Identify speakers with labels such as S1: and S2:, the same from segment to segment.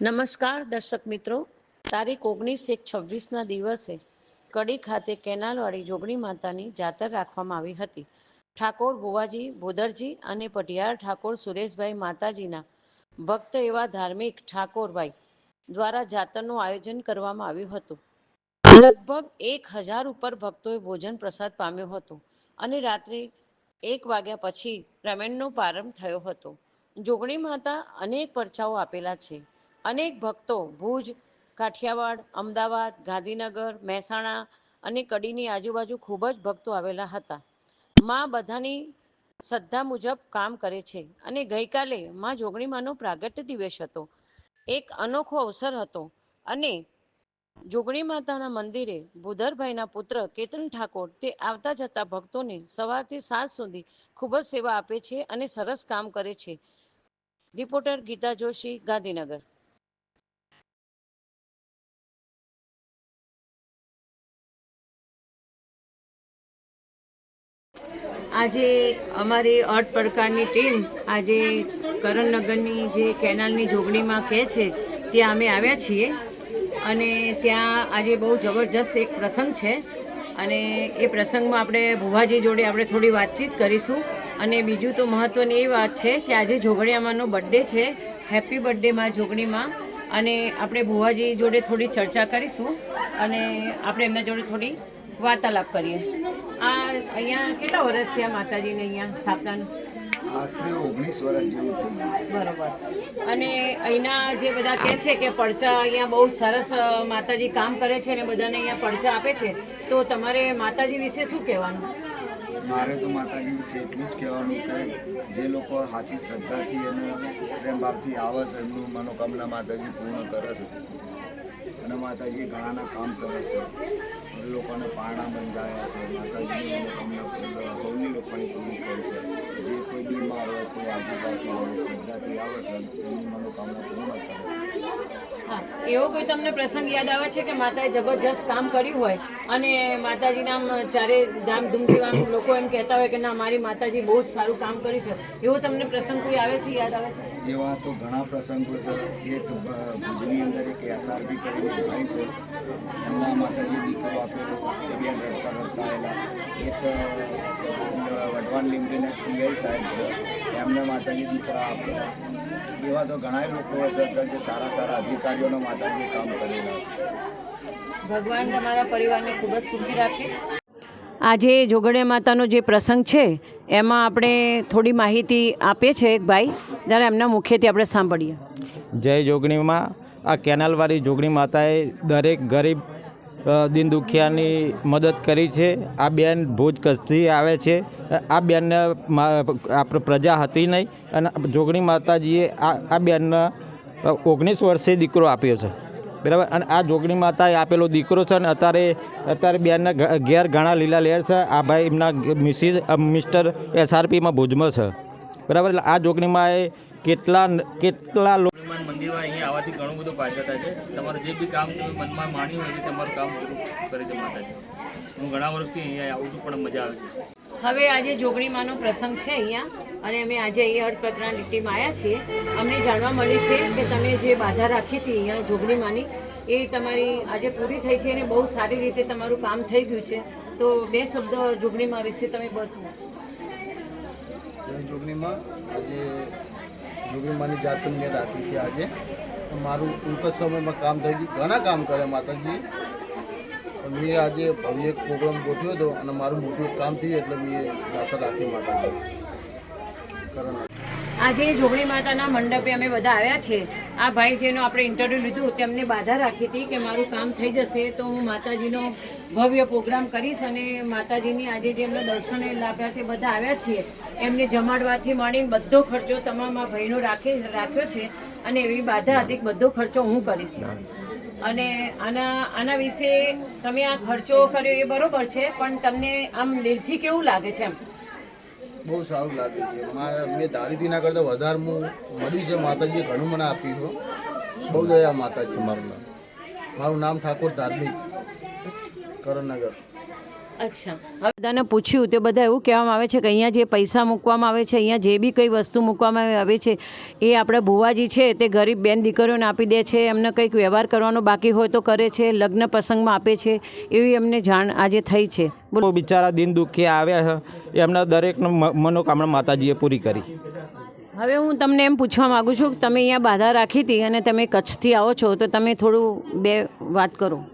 S1: નમસ્કાર, દર્શક મિત્રો. તારીખ ઓગણીસ એક છવ્વીસના દિવસે કડી ખાતે કેનાલવાળી જોગણી માતાની જાતર રાખવામાં આવી હતી. ઠાકોર ભુવાજી ભોદરજી અને પટિયાર ઠાકોર સુરેશભાઈ માતાજીના ભક્ત એવા ધાર્મિક ઠાકોરભાઈ દ્વારા જાતરનું આયોજન કરવામાં આવ્યું હતું. લગભગ એક હજાર ઉપર ભક્તોએ ભોજન પ્રસાદ પામ્યો હતો અને રાત્રે એક વાગ્યા પછી પેમેન્ટનો પ્રારંભ થયો હતો. જોગણી માતા અનેક પરચાઓ આપેલા છે. અનેક ભક્તો ભુજ, કાઠિયાવાડ, અમદાવાદ, ગાંધીનગર, મહેસાણા અને કડીની આજુબાજુ ખૂબ જ ભક્તો આવેલા હતા. માં બધાની શ્રદ્ધા મુજબ કામ કરે છે અને ગઈકાલે માં જોગણીમાનો પ્રાગટ્ય દિવસ હતો. એક અનોખો અવસર હતો અને જોગણી માતાના મંદિરે ભૂધરભાઈના પુત્ર કેતન ઠાકોર તે આવતા જતા ભક્તોને સવારથી સાંજ સુધી ખૂબ જ સેવા આપે છે અને સરસ કામ કરે છે. રિપોર્ટર ગીતા જોશી, ગાંધીનગર. આજે અમારી અર્થ પ્રકારની ટીમ આજે કરણનગરની જે કેનાલની જોગણીમાં કહે છે, ત્યાં અમે આવ્યા છીએ. અને ત્યાં આજે બહુ જબરજસ્ત એક પ્રસંગ છે. અને એ પ્રસંગમાં આપણે ભુવાજી જોડે આપણે થોડી વાતચીત કરીશું. અને બીજું તો મહત્ત્વની એ વાત છે કે આજે જોગણીયામાંનો બર્થડે છે. હેપી બર્થડે માં જોગણીમાં. અને આપણે ભુવાજી જોડે થોડી ચર્ચા કરીશું. અને આપણે એમના જોડે થોડી વાર્તાલાપ કરીએ. આ અહીંયા કેટલા વર્ષ થયા માતાજીને અહીંયા સ્થાપનાનું
S2: આશરે ઓગણીસ વર્ષ જેવું
S1: બરોબર. અને અહીંના જે બધા કહે છે કે પડચા અહીંયા બહુ સરસ માતાજી કામ કરે છે અને બધાને અહીંયા પડચા આપે છે તો તમારે માતાજી વિશે શું કહેવાનું?
S2: મારે તો માતાજી વિશે એટલું જ કહેવાનું કે જે લોકો સાચી શ્રદ્ધાથી અને પ્રેમ ભાવથી આવે છે એમનું મનોકામના માતાજી પૂર્ણ કરે છે. માતાજી ઘણાના કામ કરે છે. લોકોને પારણા બંધાયા છે. માતાજીની પૂર્ણ લોકોની પૂરી કરે છે. જે કોઈ બીમાર હોય કોઈ આજુબાજુ હોય શ્રદ્ધાથી આવે છે એની મનોકામના પૂર્ણ કરે છે.
S1: હા એવો કોઈ તમને પ્રસંગ યાદ આવે છે કે માતાએ જબરજસ્ત કામ કર્યું હોય અને માતાજીના નામ ચારે ધામધૂમથી આમ લોકો એમ કહેતા હોય કે ના મારી માતાજી બહુ જ સારું કામ કર્યું છે. એવો તમને પ્રસંગ કોઈ આવે છે યાદ આવે છે?
S2: એવા તો ઘણા પ્રસંગો છે. એક ભુજની અંદર એક એસઆરબી કરીને ભાઈ છે એમના માતાજી દીકરો આપેલો અભિયાન રડતા રડતા આવેલા એક વઢવાન વઢવાણ પીઆઈ સાહેબ છે. એમને માતાજી દીકરા આપેલા. એવા તો ઘણા લોકો હશે જે સારા સારા અધિકારીઓનો માતાજી કામ કરેલા છે.
S1: ભગવાન તમારા પરિવારને ખૂબ જ સુખી રાખે. આજે જોગડિયા માતાનો જે પ્રસંગ છે એમાં આપણે થોડી માહિતી આપીએ છે એક ભાઈ. જ્યારે એમના મુખ્યથી આપણે સાંભળીએ.
S3: જય જોગણીમાં. આ કેનાલવાળી જોગણી માતાએ દરેક ગરીબ દિન દુખિયાની મદદ કરી છે. આ બેન ભુજ કચ્છથી આવે છે. આ બેનને આપણે પ્રજા હતી નહીં અને જોગણી માતાજીએ આ આ બેનને ઓગણીસ વર્ષે દીકરો આપ્યો છે. બરાબર? અને આ જોગણી માતાએ આપેલો દીકરો છે અને અત્યારે અત્યારે બેનના ઘેર ઘણા લીલા લેર છે. આ ભાઈ એમના મિસિસ મિસ્ટર એસઆરપીમાં ભુજમાં છે. બરાબર? એટલે આ જોગણીમાં કેટલા કેટલા લોકો
S4: મંદિરમાં અહીંયા આવવાથી ઘણું બધું ફાયદા થાય છે. તમારું જે બી કામ તમે મનમાં માણ્યું હોય છે તમારું કામ પૂરું કરે છે માતાજી. હું ઘણા વર્ષથી અહીંયા આવું છું પણ મજા આવે છે.
S1: હવે આજે જોગણીમાંનો પ્રસંગ છે અહીંયા અને અમે આજે અહીંયા અર્થપત્રની ટીમ આવ્યા છીએ. અમને જાણવા મળ્યું છે કે તમે જે બાધા રાખી હતી અહીંયા જોગણીમાંની એ તમારી આજે પૂરી થઈ છે અને બહુ સારી રીતે તમારું કામ થઈ ગયું છે. તો બે શબ્દ જોગણીમાં વિશે તમે
S5: બચો જોગણીમાં. આજે જોગણીમાંની જાતનું મેં રાખી છે આજે. મારું ટૂંક સમયમાં કામ થઈ ગયું. ઘણા કામ કર્યા માતાજીએ પણ મેં આજે ભવ્ય એક પ્રોગ્રામ ગોઠવ્યો હતો અને મારું મોટું કામ થયું એટલે મેં જાતર રાખી માતાજી કારણ.
S1: આજે જોગણી માતાના મંડપે અમે બધા આવ્યા છે. આ ભાઈ જેનો આપણે ઇન્ટરવ્યૂ લીધું, તેમને બાધા રાખી હતી કે મારું કામ થઈ જશે તો હું માતાજીનો ભવ્ય પ્રોગ્રામ કરીશ અને માતાજીની આજે જે એમના લાભ્યા બધા આવ્યા છીએ, એમને જમાડવાથી માંડીને બધો ખર્ચો તમામ આ ભાઈનો રાખે, રાખ્યો છે અને એવી બાધા હતી બધો ખર્ચો હું કરીશ. અને આના આના વિશે તમે આ ખર્ચો કર્યો એ બરોબર છે, પણ તમને આમ દિલથી કેવું લાગે છે એમ?
S5: બહુ સારું લાગે છે. મા- મેં ધારીથી ના કરતાં વધારે હું મળ્યું છે. માતાજીએ ઘણું મને આપ્યું છે. બહુ દયા માતાજી. મારું નામ? મારું નામ ઠાકોર ધાર્મિક. કરણનગર
S1: અચ્છા. હવે બધાને પૂછ્યું તે બધા એવું કહેવામાં આવે છે કે અહીંયા જે પૈસા મૂકવામાં આવે છે અહીંયા જે બી કંઈ વસ્તુ મૂકવામાં આવે છે એ આપણા ભુવાજી છે તે ગરીબ બેન દીકરીઓને આપી દે છે એમને કંઈક વ્યવહાર કરવાનો બાકી હોય તો કરે છે લગ્ન પ્રસંગમાં આપે છે એવી એમને જાણ આજે થઈ છે.
S3: બોલો. બિચારા દિન દુઃખી આવ્યા છે એમના દરેકનો મનોકામના માતાજીએ પૂરી કરી.
S1: હવે હું તમને એમ પૂછવા માગું છું કે તમે અહીંયા બાધા રાખી હતી અને તમે કચ્છથી આવો છો તો તમે થોડું બે વાત કરો.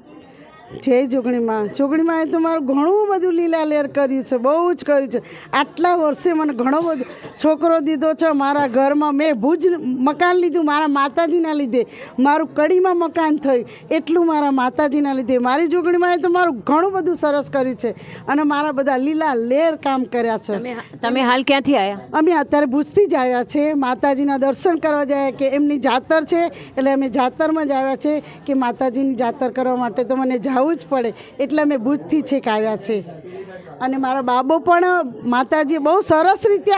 S6: જય જોગણીમાં જોગણીમાં એ તો મારું ઘણું બધું લીલા લેર કર્યું છે બહુ જ કર્યું છે. આટલા વર્ષે મને ઘણો બધો છોકરો દીધો છે મારા ઘરમાં મેં ભુજ મકાન લીધું મારા માતાજીના લીધે. મારું કડીમાં મકાન થયું એટલું મારા માતાજીના લીધે. મારી જોગણીમાં એ તો મારું ઘણું બધું સરસ કર્યું છે અને મારા બધા લીલા લેર કામ કર્યા છે.
S1: તમે હાલ ક્યાંથી આવ્યા
S6: અમે અત્યારે ભુજથી જ આવ્યા છે માતાજીના દર્શન કરવા જાય કે એમની જાતર છે એટલે અમે જાતરમાં જ આવ્યા છે કે માતાજીની જાતર કરવા માટે તો મને જવું જ પડે એટલે અમે ભૂજથી છેક આવ્યા છે. અને મારા બાબો પણ માતાજીએ બહુ સરસ રીતે